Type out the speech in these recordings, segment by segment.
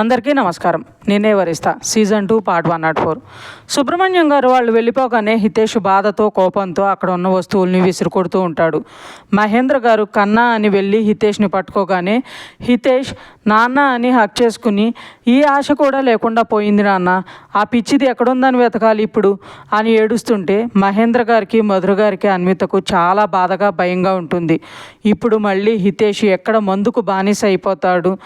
అందరికీ నమస్కారం. నేనే వరిస్తా. Season two part one nought four. Subrahmanyam గారు వాళ్ళు వెళ్ళిపోగానే హితేష్ బాధతో కోపంతో అక్కడ ఉన్న వస్తువుల్ని విసిరుకొడుతూ ఉంటాడు. మహేంద్ర గారు కన్నా అని వెళ్ళి హితేష్ని పట్టుకోగానే హితేష్ నాన్న అని హక్ చేసుకుని ఈ ఆశ కూడా లేకుండా పోయింది నాన్న. ఆ పిచ్చిది ఎక్కడుందని వెతకాలి ఇప్పుడు అని ఏడుస్తుంటే మహేంద్ర గారికి మధుర గారికి అన్వితకు చాలా బాధగా భయంగా ఉంటుంది. ఇప్పుడు మళ్ళీ హితేష్ ఎక్కడ మందుకు బానిస అయిపోతాడు?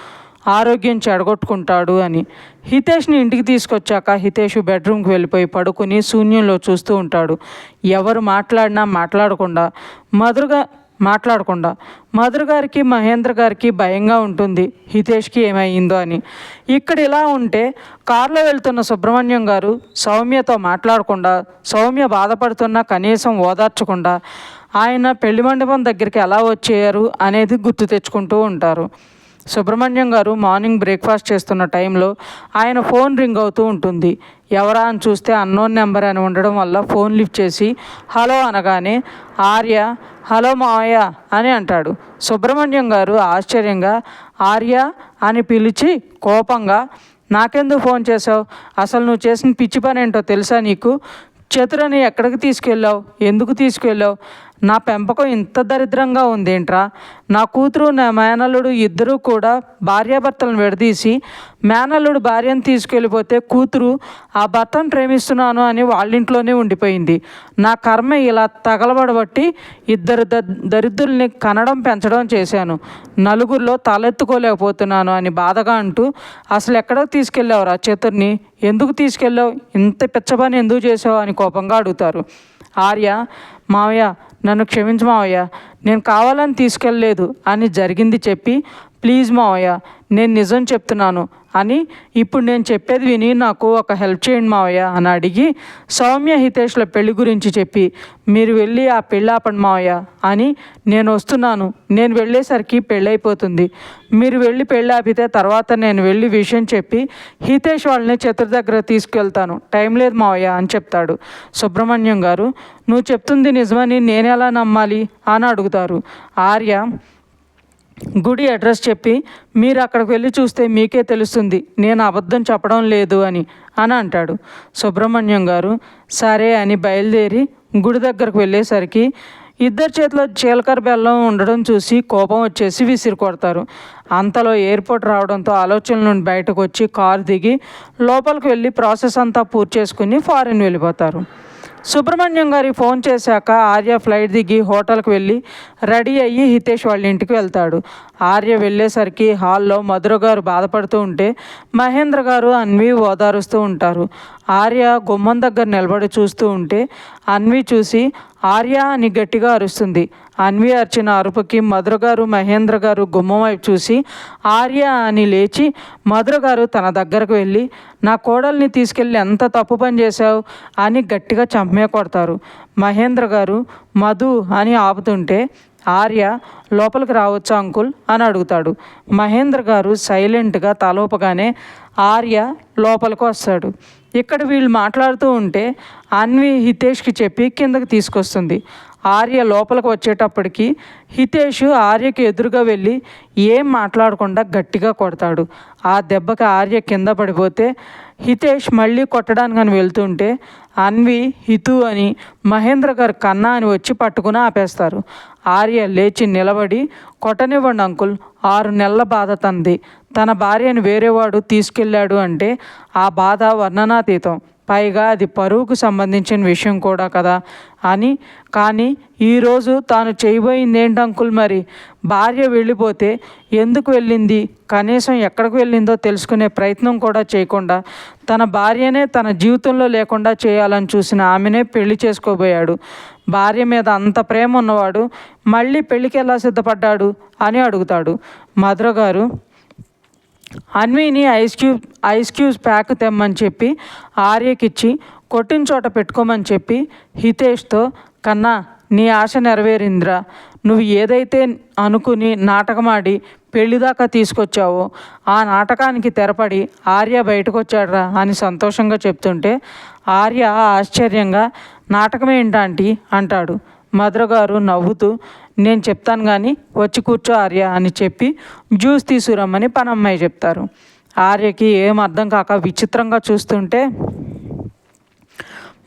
ఆరోగ్యం చెడగొట్టుకుంటాడు అని. హితేష్ని ఇంటికి తీసుకొచ్చాక హితేష్ బెడ్రూమ్కి వెళ్ళిపోయి పడుకుని శూన్యంలో చూస్తూ ఉంటాడు. ఎవరు మాట్లాడినా మాట్లాడకుండా మధురగా మాట్లాడకుండా మధుర గారికి మహేంద్ర గారికి భయంగా ఉంటుంది. హితేష్కి ఏమైందో అని. ఇక్కడ ఇలా ఉంటే కారులో వెళ్తున్న సుబ్రహ్మణ్యం గారు సౌమ్యతో మాట్లాడకుండా సౌమ్య బాధపడుతున్నా కనీసం ఓదార్చకుండా ఆయన పెళ్ళి మండపం దగ్గరికి ఎలా వచ్చేయారు అనేది గుర్తు తెచ్చుకుంటూ ఉంటారు. సుబ్రహ్మణ్యం గారు మార్నింగ్ బ్రేక్ఫాస్ట్ చేస్తున్న టైంలో ఆయన ఫోన్ రింగ్ అవుతూ ఉంటుంది. ఎవరా అని చూస్తే అన్నోన్ నెంబర్ అని ఉండడం వల్ల ఫోన్ లిఫ్ట్ చేసి హలో అనగానే ఆర్య హలో మావయ్య అని అంటాడు. సుబ్రహ్మణ్యం గారు ఆశ్చర్యంగా ఆర్య అని పిలిచి కోపంగా నాకెందుకు ఫోన్ చేసావు అసలు నువ్వు చేసిన పిచ్చి పని ఏంటో తెలుసా నీకు? చతురని ఎక్కడికి తీసుకెళ్ళావు? ఎందుకు తీసుకెళ్ళావు? నా పెంపకం ఇంత దరిద్రంగా ఉందేంట్రా? నా కూతురు నా మేనల్లుడు ఇద్దరూ కూడా భార్యాభర్తలను విడదీసి మేనల్లుడు భార్యను తీసుకెళ్ళిపోతే కూతురు ఆ భర్తను ప్రేమిస్తున్నాను అని వాళ్ళింట్లోనే ఉండిపోయింది. నా కర్మ ఇలా తగలబడబట్టి ఇద్దరు ద దరిద్రుల్ని కనడం పెంచడం చేశాను. నలుగురిలో తలెత్తుకోలేకపోతున్నాను అని బాధగా అంటూ అసలు ఎక్కడికి తీసుకెళ్ళావురా చతుర్ని? ఎందుకు తీసుకెళ్ళావు? ఇంత పిచ్చబని ఎందుకు చేసావు? అని కోపంగా అడుగుతారు. ఆర్య మావయ్య నన్ను క్షమించు మావయ్య నేను కావాలని తీసుకెళ్ళలేదు అని జరిగింది చెప్పి ప్లీజ్ మావయ్య నేను నిజం చెప్తున్నాను అని ఇప్పుడు నేను చెప్పేది విని నాకు ఒక హెల్ప్ చేయండి మావయ్య అని అడిగి సౌమ్య హితేష్ల పెళ్ళి గురించి చెప్పి మీరు వెళ్ళి ఆ పెళ్ళి ఆపండి మావయ్య అని నేను వస్తున్నాను. నేను వెళ్ళేసరికి పెళ్ళి అయిపోతుంది. మీరు వెళ్ళి పెళ్ళి ఆపితే తర్వాత నేను వెళ్ళి విషయం చెప్పి హితేష్ వాళ్ళని చతుర్ దగ్గర తీసుకెళ్తాను. టైం లేదు మావయ్య అని చెప్తాడు. సుబ్రహ్మణ్యం గారు నువ్వు చెప్తుంది నిజమని నేను ఎలా నమ్మాలి అని అడుగుతారు. ఆర్య గుడి అడ్రస్ చెప్పి మీరు అక్కడికి వెళ్ళి చూస్తే మీకే తెలుస్తుంది నేను అబద్ధం చెప్పడం లేదు అని అని అంటాడు. సుబ్రహ్మణ్యం గారు సరే అని బయలుదేరి గుడి దగ్గరకు వెళ్ళేసరికి ఇద్దరి చేతిలో చీలకర బెల్లం ఉండడం చూసి కోపం వచ్చేసి విసిరి కొడతారు. అంతలో ఎయిర్పోర్ట్ రావడంతో ఆలోచనల నుండి బయటకు వచ్చి కారు దిగి లోపలికి వెళ్ళి ప్రాసెస్ అంతా పూర్తి చేసుకుని ఫారిన్ వెళ్ళిపోతారు. సుబ్రహ్మణ్యం గారి ఫోన్ చేశాక ఆర్య ఫ్లైట్ దిగి హోటల్కి వెళ్ళి రెడీ అయ్యి హితేష్ వాళ్ళ ఇంటికి వెళ్తాడు. ఆర్య వెళ్ళేసరికి హాల్లో మధుర గారు బాధపడుతూ ఉంటే మహేంద్ర గారు అన్వి ఓదారుస్తూ ఉంటారు. ఆర్య గుమ్మం దగ్గర నిలబడి చూస్తూ ఉంటే అన్వి చూసి ఆర్య అని గట్టిగా అరుస్తుంది. అన్వి అర్చిన అరుపుకి మధుర గారు మహేంద్ర గారు గుమ్మం వైపు చూసి ఆర్య అని లేచి మధుర గారు తన దగ్గరకు వెళ్ళి నా కోడల్ని తీసుకెళ్ళి ఎంత తప్పు పని చేశావు? అని గట్టిగా చంపమే కొడతారు. మహేంద్ర గారు మధు అని ఆపుతుంటే ఆర్య లోపలికి రావచ్చా అంకుల్ అని అడుగుతాడు. మహేంద్ర గారు సైలెంట్గా తలోపగానే ఆర్య లోపలికి వస్తాడు. ఇక్కడ వీళ్ళు మాట్లాడుతూ ఉంటే అన్వి హితేష్కి చెప్పి కిందకి తీసుకొస్తుంది. ఆర్య లోపలికి వచ్చేటప్పటికి హితేష్ ఆర్యకి ఎదురుగా వెళ్ళి ఏం మాట్లాడకుండా గట్టిగా కొడతాడు. ఆ దెబ్బకి ఆర్య కింద పడిపోతే హితేష్ మళ్ళీ కొట్టడానికి అని వెళ్తుంటే అన్వి హితు అని మహేంద్ర గారు కన్నా అని వచ్చి పట్టుకుని ఆపేస్తారు. ఆర్య లేచి నిలబడి కొట్టనివ్వండి అంకుల్ ఆరు నెలల బాధ తంది తన భార్యను వేరేవాడు తీసుకెళ్ళాడు అంటే ఆ బాధ వర్ణనాతీతం. పైగా అది పరువుకు సంబంధించిన విషయం కూడా కదా అని. కానీ ఈరోజు తాను చేయబోయింది ఏంటి అంకుల్ మరి? భార్య వెళ్ళిపోతే ఎందుకు వెళ్ళింది? కనీసం ఎక్కడికి వెళ్ళిందో తెలుసుకునే ప్రయత్నం కూడా చేయకుండా తన భార్యనే తన జీవితంలో లేకుండా చేయాలని చూసిన ఆమెనే పెళ్ళి చేసుకోబోయాడు. భార్య మీద అంత ప్రేమ ఉన్నవాడు మళ్ళీ పెళ్ళికి ఎలా సిద్ధపడ్డాడు అని అడుగుతాడు. మధుర గారు అన్వీని ice cube ice cubes pack తెమ్మని చెప్పి ఆర్యకిచ్చి కొట్టిన చోట పెట్టుకోమని చెప్పి హితేష్తో కన్నా నీ ఆశ నెరవేరిందిరా. నువ్వు ఏదైతే అనుకుని నాటకమాడి పెళ్ళిదాకా తీసుకొచ్చావో ఆ నాటకానికి తెరపడి ఆర్య బయటకు అని సంతోషంగా చెప్తుంటే ఆర్య ఆశ్చర్యంగా నాటకం ఏంటంటే అంటాడు. మధుర గారు నవ్వుతూ నేను చెప్తాను కానీ వచ్చి కూర్చో ఆర్య అని చెప్పి జ్యూస్ తీసుకురమ్మని పనమ్మాయి చెప్తారు. ఆర్యకి ఏం అర్థం కాక విచిత్రంగా చూస్తుంటే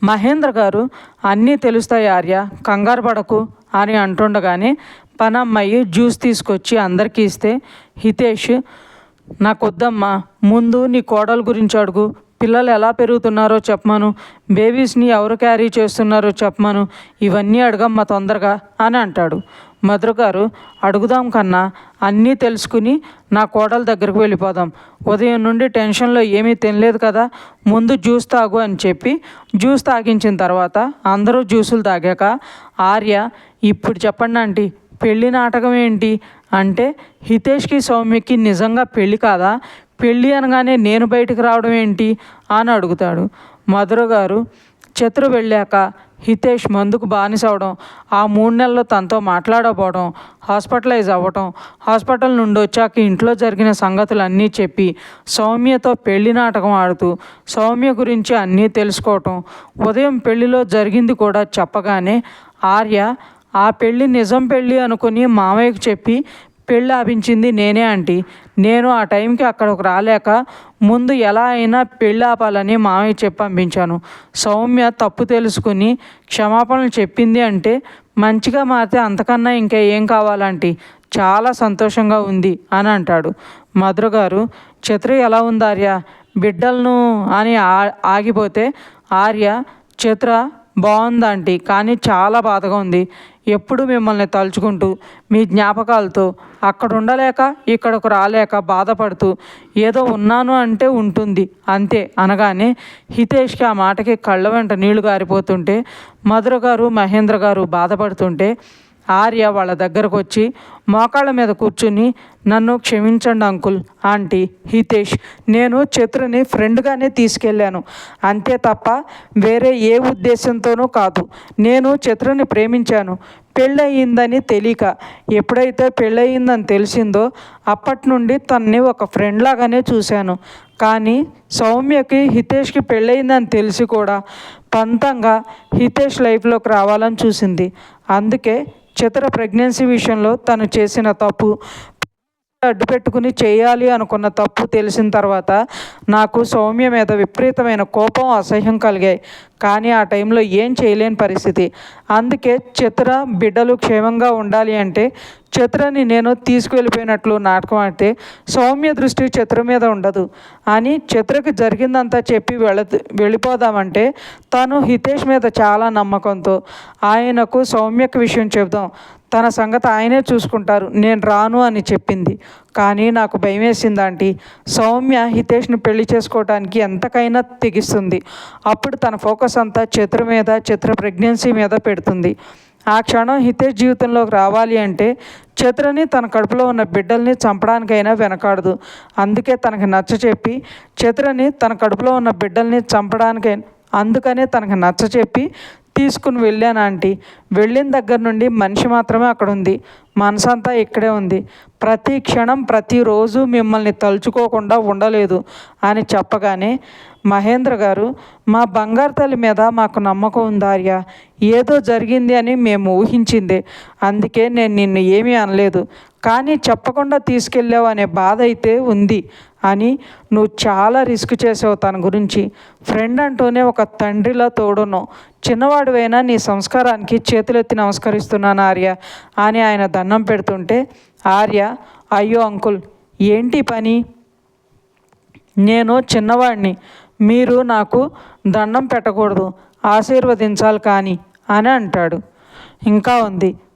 మహేంద్ర గారు అన్నీ తెలుస్తాయి ఆర్య కంగారు పడకు అని అంటుండగానే పనమ్మాయి జ్యూస్ తీసుకొచ్చి అందరికీ ఇస్తే హితేష్ నాకొద్దమ్మా ముందు నీ కోడల గురించి అడుగు పిల్లలు ఎలా పెరుగుతున్నారో చెప్పమను. బేబీస్ని ఎవరు క్యారీ చేస్తున్నారో చెప్పమను. ఇవన్నీ అడగమ్మా తొందరగా అని అంటాడు. మధుర గారు అడుగుదాం కన్నా అన్నీ తెలుసుకుని నా కోడల దగ్గరకు వెళ్ళిపోదాం. ఉదయం నుండి టెన్షన్లో ఏమీ తినలేదు కదా ముందు జ్యూస్ తాగు అని చెప్పి జ్యూస్ తాగించిన తర్వాత అందరూ జ్యూసులు తాగాక ఆర్య ఇప్పుడు చెప్పండి ఆంటీ పెళ్ళి నాటకం ఏంటి? అంటే హితేష్కి సౌమ్యకి నిజంగా పెళ్ళి కాదా? పెళ్ళి అనగానే నేను బయటకు రావడం ఏంటి అని అడుగుతాడు. మధుర గారు చతురు వెళ్ళాక హితేష్ మందుకు బానిసవడం ఆ మూడు నెలలు తనతో మాట్లాడకపోవడం హాస్పిటలైజ్ అవ్వడం హాస్పిటల్ నుండి వచ్చాక ఇంట్లో జరిగిన సంగతులు అన్నీ చెప్పి సౌమ్యతో పెళ్ళి నాటకం ఆడుతూ సౌమ్య గురించి అన్నీ తెలుసుకోవటం ఉదయం పెళ్ళిలో జరిగింది కూడా చెప్పగానే ఆర్య ఆ పెళ్ళి నిజం పెళ్ళి అనుకుని మామయ్యకు చెప్పి పెళ్ళి ఆపించింది నేనే ఆంటీ. నేను ఆ టైంకి అక్కడికి రాలేక ముందు ఎలా అయినా పెళ్ళి ఆపాలని మామయ్య చెప్పి పంపించాను. సౌమ్య తప్పు తెలుసుకుని క్షమాపణలు చెప్పింది అంటే మంచిగా మారితే అంతకన్నా ఇంకా ఏం కావాలంటీ? చాలా సంతోషంగా ఉంది అని అంటాడు. మధుర గారు చిత్ర ఎలా ఉంది ఆర్య? బిడ్డలను అని ఆ- ఆగిపోతే ఆర్య చిత్ర బాగుందంటీ కానీ చాలా బాధగా ఉంది. ఎప్పుడు మిమ్మల్ని తలుచుకుంటూ మీ జ్ఞాపకాలతో అక్కడ ఉండలేక ఇక్కడకు రాలేక బాధపడుతూ ఏదో ఉన్నాను అంటే ఉంటుంది అంతే అనగానే హితేష్కి ఆ మాటకి కళ్ళ వెంట నీళ్ళు గారిపోతుంటే మధుర గారు మహేంద్ర గారు బాధపడుతుంటే ఆర్య వాళ్ళ దగ్గరకు వచ్చి మోకాళ్ళ మీద కూర్చుని నన్ను క్షమించండి అంకుల్ ఆంటీ హితేష్ నేను చతురుని ఫ్రెండ్గానే తీసుకెళ్ళాను. అంతే తప్ప వేరే ఏ ఉద్దేశంతోనూ కాదు. నేను చతురుని ప్రేమించాను. పెళ్ళయిందని తెలియక ఎప్పుడైతే పెళ్ళయిందని తెలిసిందో అప్పటి నుండి తనని ఒక ఫ్రెండ్ లాగానే చూశాను. కానీ సౌమ్యకి హితేష్కి పెళ్ళయిందని తెలిసి కూడా పంతంగా హితేష్ లైఫ్లోకి రావాలని చూసింది. అందుకే చిత్ర ప్రెగ్నెన్సీ విషయంలో తను చేసిన తప్పు. అడ్డు పెట్టుకుని చేయాలి అనుకున్న తప్పు తెలిసిన తర్వాత నాకు సౌమ్య మీద విపరీతమైన కోపం అసహ్యం కలిగాయి. కానీ ఆ టైంలో ఏం చేయలేని పరిస్థితి. అందుకే చిత్ర బిడ్డలు క్షేమంగా ఉండాలి అంటే చిత్రని నేను తీసుకువెళ్ళిపోయినట్లు నాటకం ఆడితే సౌమ్య దృష్టి చిత్ర మీద ఉండదు. అని చిత్రకు జరిగిందంతా చెప్పి వెళ్ళ వెళ్ళిపోదామంటే తను హితేష్ మీద చాలా నమ్మకంతో ఆయనకు సౌమ్యకు విషయం చెబుదాం. తన సంగతి ఆయనే చూసుకుంటారు. నేను రాను అని చెప్పింది. కానీ నాకు భయం వేసిందంటే సౌమ్య హితేష్ని పెళ్ళి చేసుకోవడానికి ఎంతకైనా తెగిస్తుంది. అప్పుడు తన ఫోకస్ అంతా చిత్ర మీద చిత్ర ప్రెగ్నెన్సీ మీద పెడుతుంది. ఆ క్షణం హితేష్ జీవితంలోకి రావాలి అంటే చిత్రని తన కడుపులో ఉన్న బిడ్డల్ని చంపడానికైనా వెనకాడదు. అందుకే తనకి నచ్చ చెప్పి చిత్రని తన కడుపులో ఉన్న బిడ్డల్ని చంపడానికైనా అందుకనే తనకు నచ్చ చెప్పి తీసుకుని వెళ్ళాను ఆంటీ. వెళ్ళిన దగ్గర నుండి మనిషి మాత్రమే అక్కడ ఉంది. మనసంతా ఇక్కడే ఉంది. ప్రతి క్షణం ప్రతిరోజు మిమ్మల్ని తలుచుకోకుండా ఉండలేదు అని చెప్పగానే మహేంద్ర గారు మా బంగారు తల్లి మీద మాకు నమ్మకం ఉంది ఏదో జరిగింది అని మేము ఊహించింది. అందుకే నేను నిన్ను ఏమీ అనలేదు. కానీ చెప్పకుండా తీసుకెళ్ళావు అనే బాధ అయితే ఉంది అని నువ్వు చాలా రిస్క్ చేసావు తన గురించి. ఫ్రెండ్ అంటూనే ఒక తండ్రిలా తోడును చిన్నవాడివైనా నీ సంస్కారానికి చేతులెత్తి నమస్కరిస్తున్నాను ఆర్య అని ఆయన దండం పెడుతుంటే ఆర్య అయ్యో అంకుల్ ఏంటి పని? నేను చిన్నవాడిని. మీరు నాకు దండం పెట్టకూడదు. ఆశీర్వదించాలి కానీ అని అంటాడు. ఇంకా ఉంది.